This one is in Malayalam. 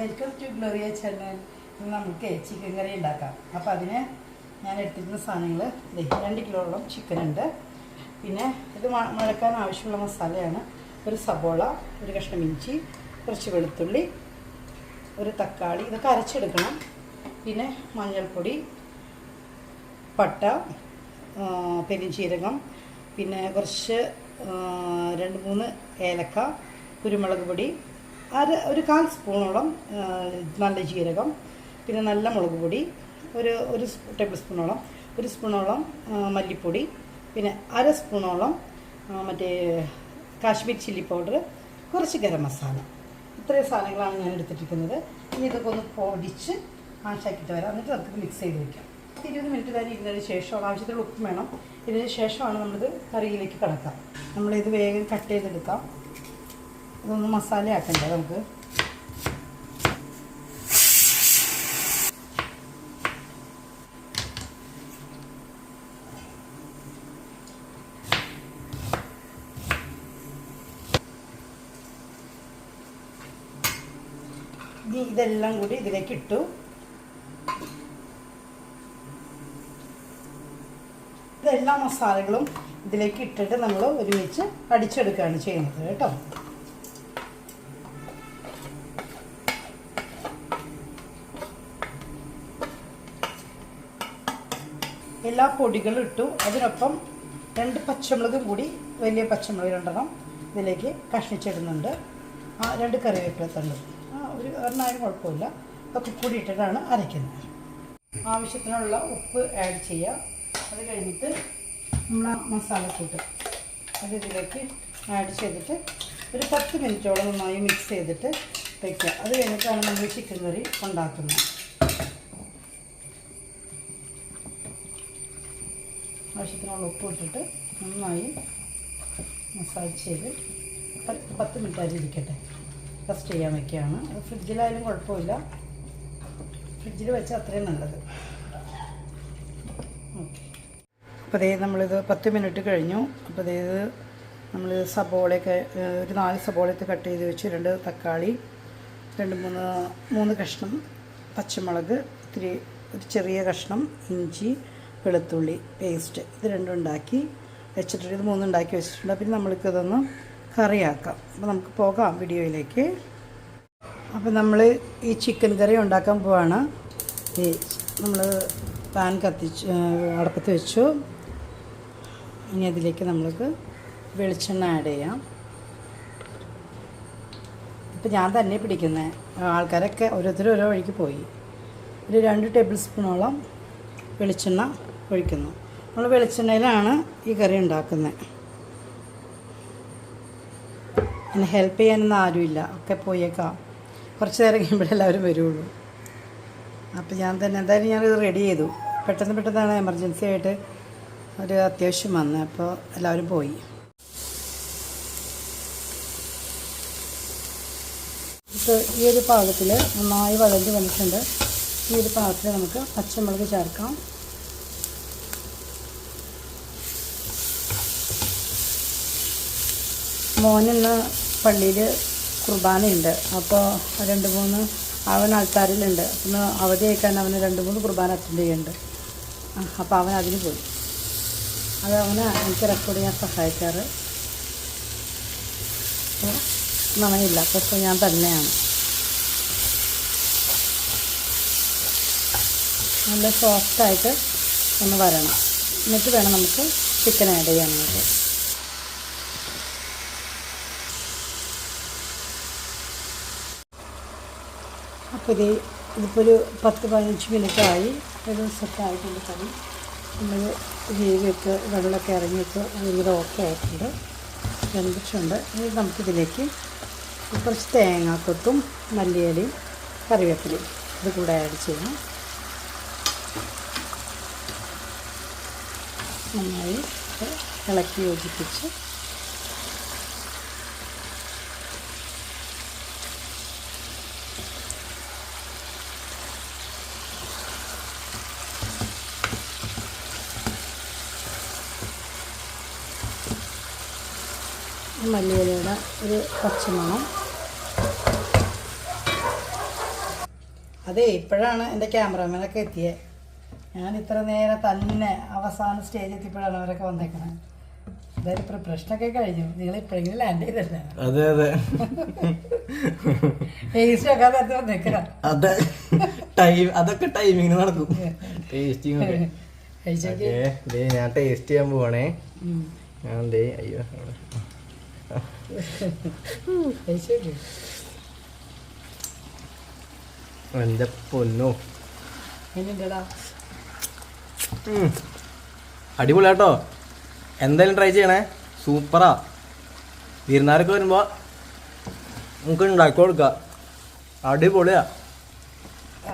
വെൽക്കം ടു ഗ്ലോറിയ ചാനൽ ഇന്ന് നമുക്ക് ചിക്കൻ കറി ഉണ്ടാക്കാം. അപ്പോൾ അതിന് ഞാൻ എടുത്തിരുന്ന സാധനങ്ങൾ രണ്ട് കിലോളം ചിക്കൻ ഉണ്ട്. പിന്നെ ഇത് മുഴക്കാൻ ആവശ്യമുള്ള മസാലയാണ്. ഒരു സബോള ഒരു കഷ്ണം ഇഞ്ചി കുറച്ച് വെളുത്തുള്ളി ഒരു തക്കാളി ഇതൊക്കെ അരച്ചെടുക്കണം. പിന്നെ മഞ്ഞൾപ്പൊടി പട്ട പെരിഞ്ചീരകം പിന്നെ കുറച്ച് രണ്ട് മൂന്ന് ഏലക്ക കുരുമുളക് പൊടി അര ഒരു കാൽ സ്പൂണോളം നല്ല ജീരകം പിന്നെ നല്ല മുളക് പൊടി ഒരു ഒരു ടേബിൾ സ്പൂണോളം ഒരു സ്പൂണോളം മല്ലിപ്പൊടി പിന്നെ അര സ്പൂണോളം മറ്റേ കാശ്മീർ ചില്ലി പൗഡർ കുറച്ച് ഗരം മസാല. ഇത്രയും സാധനങ്ങളാണ് ഞാൻ എടുത്തിട്ടിരിക്കുന്നത് ഇനി ഇതൊക്കെ ഒന്ന് പൊടിച്ച് മാഷാക്കിയിട്ട് വരാം. എന്നിട്ട് നമുക്ക് മിക്സ് ചെയ്ത് വെക്കാം. ഇരുപത് മിനിറ്റ് തന്നെ ഇരുന്നതിന് ശേഷം ആവശ്യത്തിന് ഉപ്പ് വേണം. ഇതിന് ശേഷമാണ് നമ്മളിത് കറിയിലേക്ക് കിടക്കാം. നമ്മളിത് വേഗം കട്ട് ചെയ്തെടുക്കാം. ഇതൊന്ന് മസാല ആക്കണ്ടേ നമുക്ക് ഇതെല്ലാം കൂടി ഇതിലേക്ക് ഇട്ടു. ഇതെല്ലാ മസാലകളും ഇതിലേക്ക് ഇട്ടിട്ട് നമ്മൾ ഒരുമിച്ച് അടിച്ചെടുക്കുകയാണ് ചെയ്യുന്നത് കേട്ടോ. എല്ലാ പൊടികളും ഇട്ടു. അതിനൊപ്പം രണ്ട് പച്ചമുളകും കൂടി വലിയ പച്ചമുളക് രണ്ടെണ്ണം ഇതിലേക്ക് കഷ്ണിച്ചിടുന്നുണ്ട്. ആ രണ്ട് കറിവേപ്പില തള്ളു ആ ഒരു ഒരെണ്ണായാലും കുഴപ്പമില്ല. ഇതൊക്കെ കൂടി ഇട്ടിട്ടാണ് അരയ്ക്കുന്നത്. ആവശ്യത്തിനുള്ള ഉപ്പ് ആഡ് ചെയ്യുക അത് കഴിഞ്ഞിട്ട് നമ്മൾ മസാലക്കൂട്ട് അത് ഇതിലേക്ക് ആഡ് ചെയ്തിട്ട് ഒരു പത്ത് മിനിറ്റോളം നന്നായി മിക്സ് ചെയ്തിട്ട് വയ്ക്കുക അത് കഴിഞ്ഞിട്ടാണ് നമ്മൾ ചിക്കൻ കറി ഉണ്ടാക്കുന്നത്. ആവശ്യത്തിനുള്ള ഉപ്പ് ഇട്ടിട്ട് നന്നായി മസാജ് ചെയ്ത് പത്ത് മിനിറ്റ് അതിൽ ഇരിക്കട്ടെ. റെസ്റ്റ് ചെയ്യാൻ വയ്ക്കുകയാണ് ഫ്രിഡ്ജിലായാലും കുഴപ്പമില്ല. ഫ്രിഡ്ജിൽ വെച്ചാൽ അത്രയും നല്ലത്. ഓക്കെ. അപ്പോൾ അതേ നമ്മളിത് പത്ത് മിനിറ്റ് കഴിഞ്ഞു. അപ്പോൾ അതേ നമ്മൾ സബോളയൊക്കെ ഒരു നാല് സബോളയൊക്കെ കട്ട് ചെയ്ത് വെച്ച് രണ്ട് തക്കാളി രണ്ട് മൂന്ന് മൂന്ന് കഷ്ണം പച്ചമുളക് ഇത്തിരി ഒരു ചെറിയ കഷ്ണം ഇഞ്ചി വെളുത്തുള്ളി പേസ്റ്റ് ഇത് രണ്ടും ഉണ്ടാക്കി വെച്ചിട്ടുണ്ട്. ഇത് മൂന്നും ഉണ്ടാക്കി വെച്ചിട്ടുണ്ട്. പിന്നെ നമ്മൾക്ക് ഇതൊന്ന് കറിയാക്കാം. അപ്പോൾ നമുക്ക് പോകാം വീഡിയോയിലേക്ക്. അപ്പോൾ നമ്മൾ ഈ ചിക്കൻ കറി ഉണ്ടാക്കാൻ പോവാണ്. ഈ നമ്മൾ പാൻ കത്തിച്ച് അടുപ്പത്ത് വെച്ചു. ഇനി അതിലേക്ക് നമ്മൾക്ക് വെളിച്ചെണ്ണ ആഡ് ചെയ്യാം. ഇപ്പം ഞാൻ തന്നെ പിടിക്കുന്നത് ആൾക്കാരൊക്കെ ഓരോരുത്തരും ഓരോ വഴിക്ക് പോയി. ഒരു രണ്ട് ടേബിൾ സ്പൂണോളം വെളിച്ചെണ്ണ ഒഴിക്കുന്നു. നമ്മൾ വെളിച്ചെണ്ണയിലാണ് ഈ കറി ഉണ്ടാക്കുന്നത്. എന്നെ ഹെൽപ്പ് ചെയ്യാനൊന്നും ആരുമില്ല. ഒക്കെ പോയേക്കാം. കുറച്ച് നേരം കഴിയുമ്പോഴേ എല്ലാവരും വരുള്ളൂ. അപ്പോൾ ഞാൻ തന്നെ എന്തായാലും ഞാനിത് റെഡി ചെയ്തു. പെട്ടെന്ന് പെട്ടെന്നാണ് എമർജൻസി ആയിട്ട് ഒരു അത്യാവശ്യം വന്നത് അപ്പോൾ എല്ലാവരും പോയി. ഇപ്പോൾ ഈ ഒരു പാകത്തിൽ നന്നായി വഴഞ്ഞ് വന്നിട്ടുണ്ട്. ഈ ഒരു പാകത്തിൽ നമുക്ക് പച്ചമുളക് ചേർക്കാം. മോനിന്ന് പള്ളിയിൽ കുർബാനയുണ്ട്. അപ്പോൾ രണ്ട് മൂന്ന് അവൻ ആൾക്കാരിലുണ്ട് ഒന്ന് അവധി അയക്കാൻ അവന് രണ്ട് മൂന്ന് കുർബാന അറ്റൻഡ് ചെയ്യുന്നുണ്ട്. അപ്പോൾ അവൻ അതിന് പോയി. അത് അവന് എനിക്ക് റെക്കോർഡ് ചെയ്യാൻ സഹായിക്കാറ്. അപ്പോൾ അപ്പോൾ ഞാൻ തന്നെയാണ്. നല്ല സോഫ്റ്റായിട്ട് ഒന്ന് വരണം. എന്നിട്ട് വേണം നമുക്ക് ചിക്കൻ ആഡ് ചെയ്യാനായിട്ട്. അപ്പോൾ ഇത് ഇതിപ്പോൾ ഒരു പത്ത് പതിനഞ്ച് മിനിറ്റ് ആയി. ഒരു സെറ്റായിട്ടുണ്ട് കറി നമ്മൾ ഗ്രേവിയൊക്കെ വെള്ളമൊക്കെ ഇറങ്ങിയിട്ട് ഭയങ്കര ഓക്കെ ആയിട്ടുണ്ട്. വെന്തിട്ടുണ്ട്. ഇനി നമുക്കിതിലേക്ക് കുറച്ച് തേങ്ങാക്കൊത്തും മല്ലിയിലയും കറിവേപ്പിലയും ഇത് കൂടെ ആഡ് ചെയ്യാം. നന്നായി ഇളക്കി യോജിപ്പിച്ച് മല്ലിയിലയുടെ ഒരു പച്ചമണം. അതെ ഇപ്പോഴാണ് എന്റെ ക്യാമറാമാനൊക്കെ എത്തിയത് ഞാൻ ഇത്ര നേരം തന്നെ അവസാന സ്റ്റേജ് എത്തിയപ്പോഴാണ് അവരൊക്കെ വന്നേക്കണത് അതായത് പ്രിപ്പറേഷനൊക്കെ കഴിഞ്ഞു. നിങ്ങൾ ഇപ്പോഴെങ്കിലും ലാൻഡ് ചെയ്തല്ലേ? അതെ അതെ. ടേസ്റ്റ് ഒക്കെ അത് വന്നേക്കണം. അതെ. ടൈം അതൊക്കെ ടൈമിങ്ങിന് നടക്കും. ടേസ്റ്റിംഗ് ഒക്കെ. ഞാൻ ടേസ്റ്റ് ചെയ്യാൻ പോവാണേ. ഞാൻ ദേ അയ്യോ എന്റെ പൊന്നോ. അടിപൊളിയാട്ടോ. എന്തായാലും ട്രൈ ചെയ്യണേ. സൂപ്പറാ. വിരുന്നാരൊക്കെ വരുമ്പോൾ നമുക്ക് ഉണ്ടാക്കി കൊടുക്കുക അടിപൊളിയാ.